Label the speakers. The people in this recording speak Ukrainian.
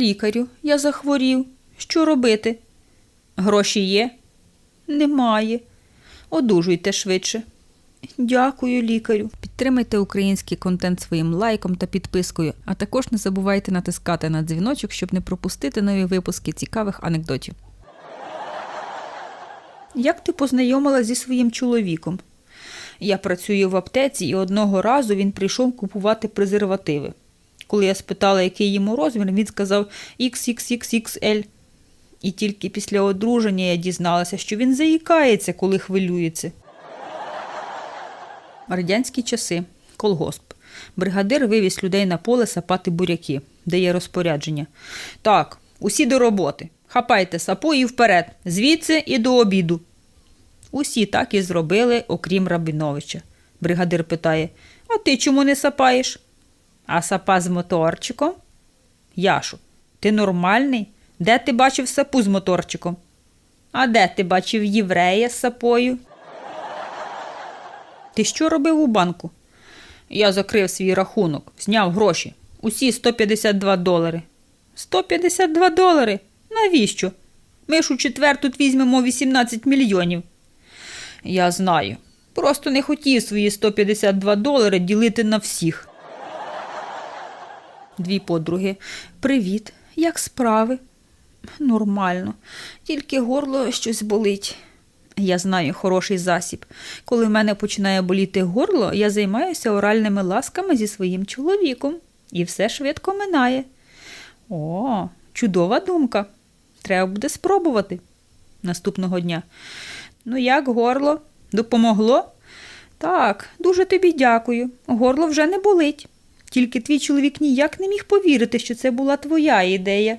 Speaker 1: Лікарю, я захворів. Що робити? Гроші є? Немає. Одужуйте швидше. Дякую, лікарю. Підтримайте український контент своїм лайком та підпискою, а також не забувайте натискати на дзвіночок, щоб не пропустити нові випуски цікавих анекдотів. Як ти познайомилася зі своїм чоловіком? Я працюю в аптеці, і одного разу він прийшов купувати презервативи. Коли я спитала, який йому розмір, він сказав XXXXL. І тільки після одруження я дізналася, що він заїкається, коли хвилюється. Радянські часи. Колгосп. Бригадир вивіз людей на поле сапати буряки, дає розпорядження. Так, усі до роботи. Хапайте сапу і вперед, звідси і до обіду. Усі так і зробили, окрім Рабіновича. Бригадир питає: А ти чому не сапаєш? А сапа з моторчиком? Яшу, ти нормальний? Де ти бачив сапу з моторчиком? А де ти бачив єврея з сапою? Ти що робив у банку? Я закрив свій рахунок, зняв гроші. Усі 152 долари. 152 долари? Навіщо? Ми ж у четвер тут візьмемо 18 мільйонів. Я знаю. Просто не хотів свої 152 долари ділити на всіх. Дві подруги. Привіт, як справи? Нормально, тільки горло щось болить. Я знаю хороший засіб. Коли в мене починає боліти горло, я займаюся оральними ласками зі своїм чоловіком, і все швидко минає. О, чудова думка. Треба буде спробувати. Наступного дня. Ну, як горло? Допомогло? Так, дуже тобі дякую. Горло вже не болить. Тільки твій чоловік ніяк не міг повірити, що це була твоя ідея.